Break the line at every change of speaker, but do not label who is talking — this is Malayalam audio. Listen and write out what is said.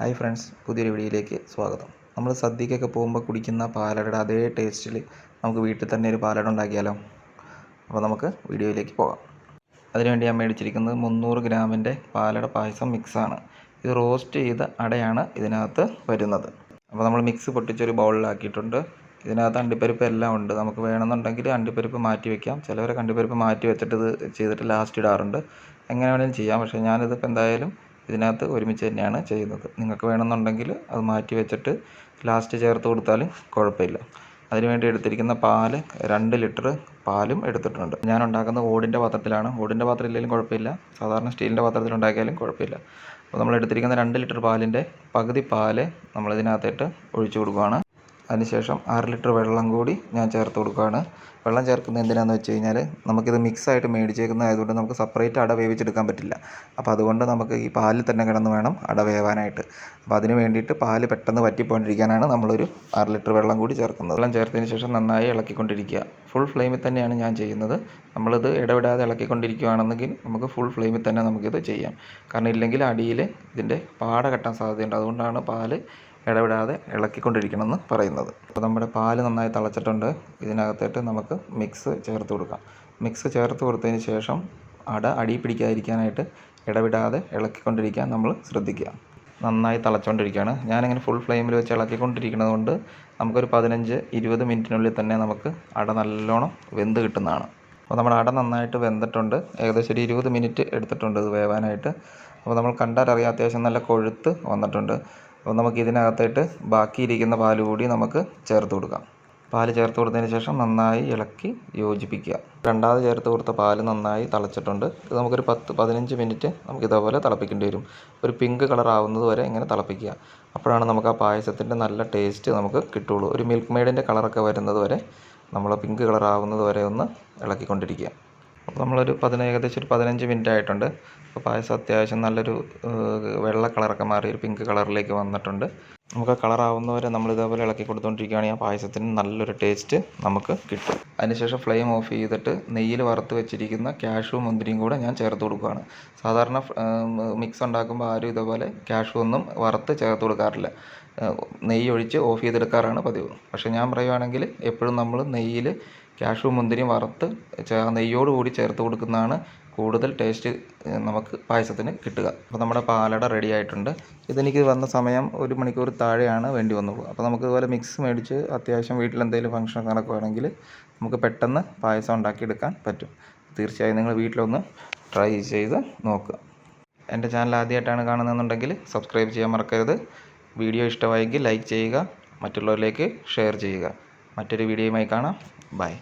ഹായ് ഫ്രണ്ട്സ് പുതിയൊരു വീഡിയോയിലേക്ക് സ്വാഗതം. നമ്മൾ സദ്യക്കൊക്കെ പോകുമ്പോൾ കുടിക്കുന്ന പാലടയുടെ അതേ ടേസ്റ്റിൽ നമുക്ക് വീട്ടിൽ തന്നെ ഒരു പാലട ഉണ്ടാക്കിയാലോ? അപ്പോൾ നമുക്ക് വീഡിയോയിലേക്ക് പോകാം. അതിനുവേണ്ടി ഞാൻ മേടിച്ചിരിക്കുന്നത് മുന്നൂറ് ഗ്രാമിന്റെ പാലട പായസം മിക്സാണ്. ഇത് റോസ്റ്റ് ചെയ്ത അടയാണ് ഇതിനകത്ത് വരുന്നത്. അപ്പോൾ നമ്മൾ മിക്സ് പൊട്ടിച്ചൊരു ബൗളിലാക്കിയിട്ടുണ്ട്. ഇതിനകത്ത് അണ്ടിപ്പരിപ്പ് എല്ലാം ഉണ്ട്. നമുക്ക് വേണമെന്നുണ്ടെങ്കിൽ അണ്ടിപ്പരിപ്പ് മാറ്റി വെക്കാം. ചിലവരൊക്കെ അണ്ടിപ്പരിപ്പ് മാറ്റി വെച്ചിട്ട് ഇത് ചെയ്തിട്ട് ലാസ്റ്റ് ഇടാറുണ്ട്. എങ്ങനെ വേണമെങ്കിലും ചെയ്യാം. പക്ഷേ ഞാനിതിപ്പോൾ എന്തായാലും ഇതിനകത്ത് ഒരുമിച്ച് തന്നെയാണ് ചെയ്യുന്നത്. നിങ്ങൾക്ക് വേണമെന്നുണ്ടെങ്കിൽ അത് മാറ്റി വെച്ചിട്ട് ലാസ്റ്റ് ചേർത്ത് കൊടുത്താലും കുഴപ്പമില്ല. അതിനുവേണ്ടി എടുത്തിരിക്കുന്ന പാൽ രണ്ട് ലിറ്റർ പാലും എടുത്തിട്ടുണ്ട്. ഞാൻ ഉണ്ടാക്കുന്ന ഓടിന്റെ പാത്രത്തിലാണ്. ഓടിന്റെ പാത്രം ഇല്ലെങ്കിലും കുഴപ്പമില്ല. സാധാരണ സ്റ്റീലിന്റെ പാത്രത്തിൽ ഉണ്ടാക്കിയാലും കുഴപ്പമില്ല. അപ്പോൾ നമ്മൾ എടുത്തിരിക്കുന്ന രണ്ട് ലിറ്റർ പാലിന്റെ പകുതി പാൽ നമ്മൾ ഇതിനകത്തിട്ട് ഒഴിച്ചു കൊടുക്കുകയാണ് അതിനുശേഷം ആറ് ലിറ്റർ വെള്ളം കൂടി ഞാൻ ചേർത്ത് കൊടുക്കുകയാണ്. വെള്ളം ചേർക്കുന്നത് എന്തിനാണെന്ന് വെച്ച് കഴിഞ്ഞാൽ നമുക്കിത് മിക്സായിട്ട് മേടിച്ചേക്കുന്ന ആയതുകൊണ്ട് നമുക്ക് സെപ്പറേറ്റ് അട വേവിച്ചെടുക്കാൻ പറ്റില്ല. അപ്പോൾ അതുകൊണ്ട് നമുക്ക് ഈ പാലിൽ തന്നെ കിടന്ന് വേണം അട വേവാനായിട്ട്. അപ്പോൾ അതിന് വേണ്ടിയിട്ട് പാൽ പെട്ടെന്ന് വറ്റിപ്പോണ്ടിരിക്കാനാണ് നമ്മളൊരു ആറ് ലിറ്റർ വെള്ളം കൂടി ചേർക്കുന്നത്. വെള്ളം ചേർത്തതിന് ശേഷം നന്നായി ഇളക്കിക്കൊണ്ടിരിക്കുക. ഫുൾ ഫ്ലെയിമിൽ തന്നെയാണ് ഞാൻ ചെയ്യുന്നത്. നമ്മളിത് ഇടവിടാതെ ഇളക്കിക്കൊണ്ടിരിക്കുകയാണെന്നെങ്കിൽ നമുക്ക് ഫുൾ ഫ്ലെയിമിൽ തന്നെ നമുക്കിത് ചെയ്യാം. കാരണം ഇല്ലെങ്കിൽ അടിയിൽ ഇതിന്റെ പാട കെട്ടാൻ സാധ്യതയുണ്ട്. അതുകൊണ്ടാണ് പാൽ ഇടവിടാതെ ഇളക്കിക്കൊണ്ടിരിക്കണം എന്ന് പറയുന്നത്. അപ്പോൾ നമ്മുടെ പാൽ നന്നായി തിളച്ചിട്ടുണ്ട്. ഇതിനകത്തേട്ട് നമുക്ക് മിക്സ് ചേർത്ത് കൊടുക്കാം. മിക്സ് ചേർത്ത് കൊടുത്തതിന് ശേഷം അട അടി പിടിക്കാതിരിക്കാനായിട്ട് ഇടവിടാതെ ഇളക്കിക്കൊണ്ടിരിക്കാൻ നമ്മൾ ശ്രദ്ധിക്കുക. നന്നായി തിളച്ചുകൊണ്ടിരിക്കുകയാണ് ഞാനിങ്ങനെ ഫുൾ ഫ്ലെയിമിൽ വെച്ച് ഇളക്കിക്കൊണ്ടിരിക്കുന്നത് കൊണ്ട് നമുക്കൊരു പതിനഞ്ച് ഇരുപത് മിനിറ്റിനുള്ളിൽ തന്നെ നമുക്ക് അട നല്ലോണം വെന്ത് കിട്ടുന്നതാണ്. അപ്പോൾ നമ്മുടെ അട നന്നായിട്ട് വെന്തിട്ടുണ്ട്. ഏകദേശം ഒരു ഇരുപത് മിനിറ്റ് എടുത്തിട്ടുണ്ട് ഇത് വേവാനായിട്ട്. അപ്പോൾ നമ്മൾ കണ്ടാൽ അറിയാം അത്യാവശ്യം നല്ല കൊഴുത്ത് വന്നിട്ടുണ്ട്. അപ്പോൾ നമുക്ക് ഇതിനകത്തായിട്ട് ബാക്കിയിരിക്കുന്ന പാൽ കൂടി നമുക്ക് ചേർത്ത് കൊടുക്കാം. പാൽ ചേർത്ത് കൊടുത്തതിന് ശേഷം നന്നായി ഇളക്കി യോജിപ്പിക്കുക. രണ്ടാമത് ചേർത്ത് കൊടുത്ത പാൽ നന്നായി തിളച്ചിട്ടുണ്ട്. ഇത് നമുക്കൊരു പത്ത് പതിനഞ്ച് മിനിറ്റ് നമുക്ക് ഇതേപോലെ തിളപ്പിക്കേണ്ടി വരും. ഒരു പിങ്ക് കളർ ആവുന്നത് വരെ ഇങ്ങനെ തിളപ്പിക്കുക. അപ്പോഴാണ് നമുക്ക് ആ പായസത്തിന്റെ നല്ല ടേസ്റ്റ് നമുക്ക് കിട്ടുള്ളൂ ഒരു മിൽക്ക് മെയ്ഡിന്റെ കളറൊക്കെ വരുന്നത് വരെ നമ്മൾ പിങ്ക് കളർ ആവുന്നത് വരെ ഒന്ന് ഇളക്കിക്കൊണ്ടിരിക്കുക. അപ്പോൾ നമ്മളൊരു പതിന ഏകദേശം ഒരു പതിനഞ്ച് മിനിറ്റ് ആയിട്ടുണ്ട് അപ്പോൾ പായസം അത്യാവശ്യം നല്ലൊരു വെള്ള കളറൊക്കെ മാറി ഒരു പിങ്ക് കളറിലേക്ക് വന്നിട്ടുണ്ട്. നമുക്ക് കളറാവുന്ന വരെ നമ്മൾ ഇതേപോലെ ഇളക്കി കൊടുത്തുകൊണ്ടിരിക്കുകയാണെങ്കിൽ ആ പായസത്തിന് നല്ലൊരു ടേസ്റ്റ് നമുക്ക് കിട്ടും. അതിനുശേഷം ഫ്ലെയിം ഓഫ് ചെയ്തിട്ട് നെയ്യിൽ വറുത്ത് വെച്ചിരിക്കുന്ന കാഷ്യൂ മുന്തിരിയും കൂടെ ഞാൻ ചേർത്ത് കൊടുക്കുകയാണ്. സാധാരണ മിക്സ് ഉണ്ടാക്കുമ്പോൾ ആരും ഇതേപോലെ കാഷ്യൂ ഒന്നും വറുത്ത് ചേർത്ത് കൊടുക്കാറില്ല. നെയ്യ് ഒഴിച്ച് ഓഫ് ചെയ്തെടുക്കാറാണ് പതിവ്. പക്ഷേ ഞാൻ പറയുവാണെങ്കിൽ എപ്പോഴും നമ്മൾ നെയ്യിൽ കാഷ്യൂ മുന്തിരിയും വറുത്ത് നെയ്യോട് കൂടി ചേർത്ത് കൊടുക്കുന്നതാണ് കൂടുതൽ ടേസ്റ്റ് നമുക്ക് പായസത്തിന് കിട്ടുക. അപ്പോൾ നമ്മുടെ പാലട റെഡി ആയിട്ടുണ്ട്. ഇതെനിക്ക് വന്ന സമയം ഒരു മണിക്കൂർ താഴെയാണ് വേണ്ടി വന്നുള്ളൂ അപ്പോൾ നമുക്ക് ഇതുപോലെ മിക്സ് മേടിച്ച് അത്യാവശ്യം വീട്ടിൽ എന്തെങ്കിലും ഫംഗ്ഷൻ നടക്കുകയാണെങ്കിൽ നമുക്ക് പെട്ടെന്ന് പായസം ഉണ്ടാക്കിയെടുക്കാൻ പറ്റും. തീർച്ചയായും നിങ്ങൾ വീട്ടിലൊന്ന് ട്രൈ ചെയ്ത് നോക്കുക. എന്റെ ചാനൽ ആദ്യമായിട്ടാണ് കാണുന്നതെന്നുണ്ടെങ്കിൽ സബ്സ്ക്രൈബ് ചെയ്യാൻ മറക്കരുത്. വീഡിയോ ഇഷ്ടമായെങ്കിൽ ലൈക്ക് ചെയ്യുക. മറ്റുള്ളവരിലേക്ക് ഷെയർ ചെയ്യുക. മറ്റൊരു വീഡിയോയുമായി കാണാം. ബൈ